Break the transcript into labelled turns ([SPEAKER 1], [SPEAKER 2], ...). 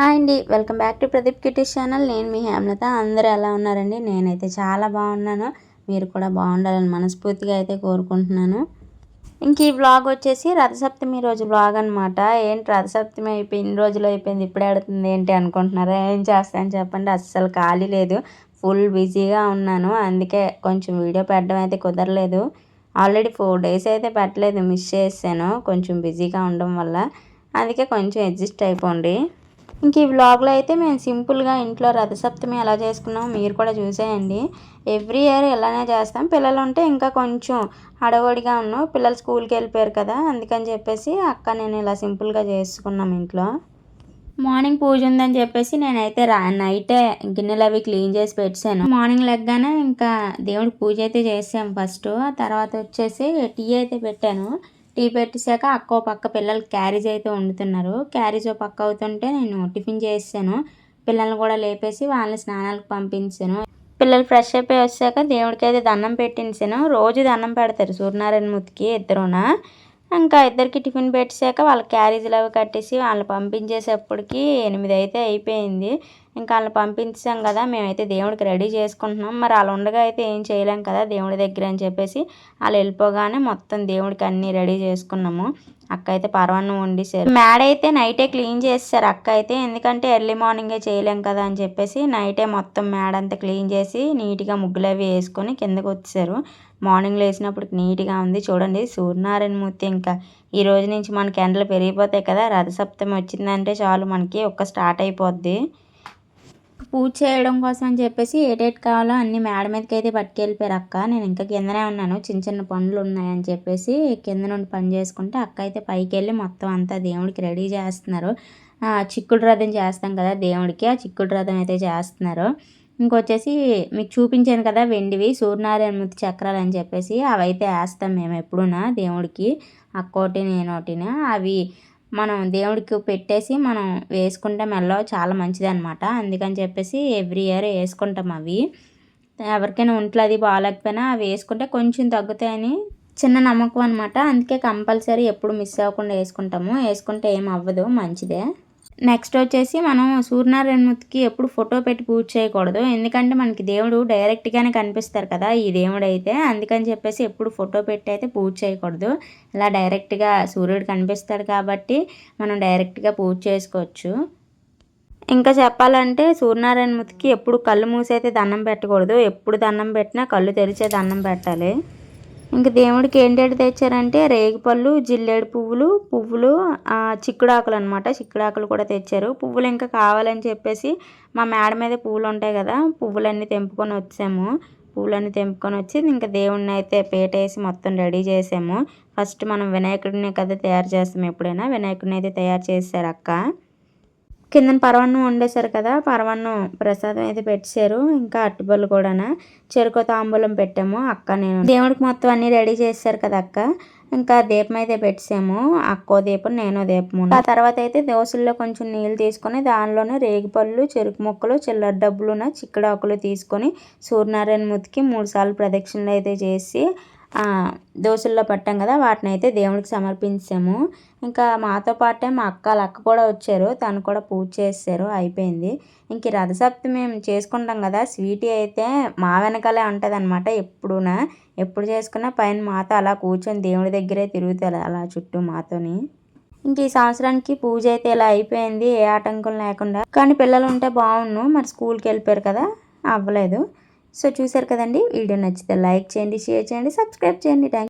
[SPEAKER 1] Hi అండి. Welcome back to Pradeep kitties channel. నేను మీ హేమలత. అందరూ ఎలా ఉన్నారండి? నేనైతే చాలా బాగున్నాను. మీరు కూడా బాగుండాలని మనస్ఫూర్తిగా అయితే కోరుకుంటున్నాను. ఇంక ఈ వ్లాగ్ వచ్చేసి రథసప్తమి రోజు వ్లాగ్ అనమాట ఏంటి రథసప్తమి అయిపోయి ఇన్ని రోజులు అయిపోయింది? ఇప్పుడే ఆడుతుంది ఏంటి అనుకుంటున్నారా? ఏం చేస్తాను చెప్పండి. అస్సలు ఖాళీ లేదు. ఫుల్ బిజీగా ఉన్నాను. అందుకే కొంచెం వీడియో పెట్టడం అయితే కుదరలేదు. ఆల్రెడీ ఫోర్ డేస్ అయితే పెట్టలేదు. మిస్ చేసాను కొంచెం బిజీగా ఉండడం వల్ల. అందుకే కొంచెం అడ్జస్ట్ అయిపోండి. ఇంక ఈ వ్లాగ్లో అయితే మేము సింపుల్గా ఇంట్లో రథసప్తమి ఎలా చేసుకున్నామో మీరు కూడా చూసేయండి. ఎవ్రీ ఇయర్ ఇలానే చేస్తాం. పిల్లలు ఉంటే ఇంకా కొంచెం హడవడిగా ఉన్నాం. పిల్లలు స్కూల్కి వెళ్ళిపోయారు కదా అందుకని చెప్పేసి అక్క నేను ఇలా సింపుల్గా చేసుకున్నాం ఇంట్లో. మార్నింగ్ పూజ ఉందని చెప్పేసి నేనైతే రా నైటే గిన్నెలు అవి క్లీన్ చేసి పెట్టాను మార్నింగ్ లెగ్గానే ఇంకా దేవుడికి పూజ అయితే చేసాం ఫస్ట్. తర్వాత వచ్చేసి టీ అయితే పెట్టాను. టీ పెట్టేశాక అక్క పక్క పిల్లలు క్యారేజ్ అయితే వండుతున్నారు. క్యారేజ్ ఓ పక్క అవుతుంటే నేను టిఫిన్ చేసాను పిల్లల్ని కూడా లేపేసి వాళ్ళని స్నానాలకు పంపించాను. పిల్లలు ఫ్రెష్ అయిపోయి వచ్చాక దేవుడికి అయితే దండం పెట్టించాను. రోజు దండం పెడతారు సూర్యనారాయణ మూర్తికి ఇద్దరున. ఇంకా ఇద్దరికి టిఫిన్ పెట్టాక వాళ్ళ క్యారేజీలు అవి కట్టేసి వాళ్ళని పంపించేసేప్పటికి ఎనిమిది అయితే అయిపోయింది. ఇంకా వాళ్ళని పంపించాం కదా మేమైతే దేవుడికి రెడీ చేసుకుంటున్నాం. మరి అలా ఉండగా అయితే ఏం చేయలేం కదా దేవుడి దగ్గర అని చెప్పేసి వాళ్ళు వెళ్ళిపోగానే మొత్తం దేవుడికి అన్నీ రెడీ చేసుకున్నాము. అక్క అయితే పర్వాన్నం వండిసారు మేడ అయితే నైటే క్లీన్ చేస్తారు అక్క అయితే. ఎందుకంటే ఎర్లీ మార్నింగే చేయలేం కదా అని చెప్పేసి నైటే మొత్తం మేడ అంతా క్లీన్ చేసి నీట్గా ముగ్గులు అవి వేసుకొని కిందకు వచ్చేసారు మార్నింగ్ లేచినప్పుడు నీట్గా ఉంది. చూడండి సూర్యనారాయణ మూర్తి ఇంకా ఈ రోజు నుంచి మనకి ఎండలు పెరిగిపోతాయి కదా రథసప్తమి వచ్చిందంటే చాలు మనకి ఒక్క స్టార్ట్ అయిపోద్ది. పూజ చేయడం కోసం అని చెప్పేసి ఏటేట్ కావాలో అన్ని మేడ మీదకి అయితే పట్టుకెళ్ళిపోయారు అక్క. నేను ఇంకా కిందనే ఉన్నాను. చిన్న చిన్న పనులు ఉన్నాయని చెప్పేసి కింద నుండి పని చేసుకుంటే అక్క అయితే పైకి వెళ్ళి మొత్తం అంతా దేవుడికి రెడీ చేస్తున్నారు. చిక్కుడు రథం చేస్తాం కదా దేవుడికి ఆ చిక్కుడు రథం అయితే చేస్తున్నారు. ఇంకొచ్చేసి మీకు చూపించాను కదా వెండివి సూర్యనారాయణ చక్రాలు అని చెప్పేసి అవి అయితే వేస్తాం మేము ఎప్పుడున్నా దేవుడికి. అక్కోటి నేనోటిన అవి మనం దేవుడికి పెట్టేసి మనం వేసుకుంటే మెల్ల చాలా మంచిది అనమాట అందుకని చెప్పేసి ఎవ్రీ ఇయర్ వేసుకుంటాం అవి. ఎవరికైనా ఒంట్లో అది బాగాలేకపోయినా అవి వేసుకుంటే కొంచెం తగ్గుతాయని చిన్న నమ్మకం అనమాట అందుకే కంపల్సరీ ఎప్పుడు మిస్ అవ్వకుండా వేసుకుంటాము. వేసుకుంటే ఏం అవ్వదు. మంచిదే. నెక్స్ట్ వచ్చేసి మనం సూర్యనారాయణమూర్తికి ఎప్పుడు ఫోటో పెట్టి పూజ చేయకూడదు. ఎందుకంటే మనకి దేవుడు డైరెక్ట్గానే కనిపిస్తారు కదా ఈ దేవుడు అయితే అందుకని చెప్పేసి ఎప్పుడు ఫోటో పెట్టి అయితే పూజ చేయకూడదు. ఇలా డైరెక్ట్గా సూర్యుడు కనిపిస్తాడు కాబట్టి మనం డైరెక్ట్గా పూజ చేసుకోవచ్చు. ఇంకా చెప్పాలంటే సూర్యనారాయణమూర్తికి ఎప్పుడు కళ్ళు మూసైతే దండం పెట్టకూడదు. ఎప్పుడు దండం పెట్టినా కళ్ళు తెరిచే దండం పెట్టాలి. ఇంకా దేవుడికి ఏంటేటి తెచ్చారంటే రేగిపళ్ళు జిల్లేడు పువ్వులు పువ్వులు చిక్కుడాకులు అనమాట చిక్కుడాకులు కూడా తెచ్చారు. పువ్వులు ఇంకా కావాలని చెప్పేసి మా మేడ మీద పువ్వులు ఉంటాయి కదా పువ్వులన్నీ తెంపుకొని వచ్చాము. పువ్వులన్నీ తెంపుకొని వచ్చి ఇంకా దేవుడిని అయితే పేటేసి మొత్తం రెడీ చేసాము. ఫస్ట్ మనం వినాయకుడిని కదా తయారు చేస్తాం ఎప్పుడైనా. వినాయకుడిని అయితే తయారు చేశారు అక్క. కిందన పరవన్నం వండేశారు కదా పరవన్నం ప్రసాదం అయితే పెట్టారు ఇంకా అట్టుబళ్ళు కూడా చెరుకు తాంబూలం పెట్టాము అక్క నేను. దేవుడికి మొత్తం అన్ని రెడీ చేశారు కదా అక్క. ఇంకా దీపం అయితే పెట్టాము అక్కో దీపం నేనో దీపము. ఆ తర్వాత అయితే దోశల్లో కొంచెం నీళ్ళు తీసుకొని దానిలోనే రేగిపళ్ళు చెరుకు ముక్కలు చిల్లర డబ్బులున చిక్కడాకులు తీసుకొని సూర్యనారాయణ ముతికి మూడు సార్లు ప్రదక్షిణలు అయితే చేసి దోశల్లో పట్టాం కదా వాటిని అయితే దేవుడికి సమర్పించాము. ఇంకా మాతో పాటే మా అక్క అక్క కూడా వచ్చారు. తను కూడా పూజ చేశారు అయిపోయింది. ఇంక రథసప్తమి మేము చేసుకుంటాం కదా స్వీటీ అయితే మా వెనకాలే ఉంటుంది అనమాట ఎప్పుడునా. ఎప్పుడు చేసుకున్నా పైన మాతో అలా కూర్చొని దేవుడి దగ్గరే తిరుగుతారు అలా చుట్టూ మాతోని. ఇంక ఈ సంవత్సరానికి పూజ అయితే ఇలా అయిపోయింది ఏ ఆటంకం లేకుండా. కానీ పిల్లలు ఉంటే బాగుండు మరి స్కూల్కి వెళ్ళిపోయారు కదా అవ్వలేదు. సో చూసారు కదండి వీడియో నచ్చితే లైక్ చేయండి షేర్ చేయండి సబ్స్క్రైబ్ చేయండి. థ్యాంక్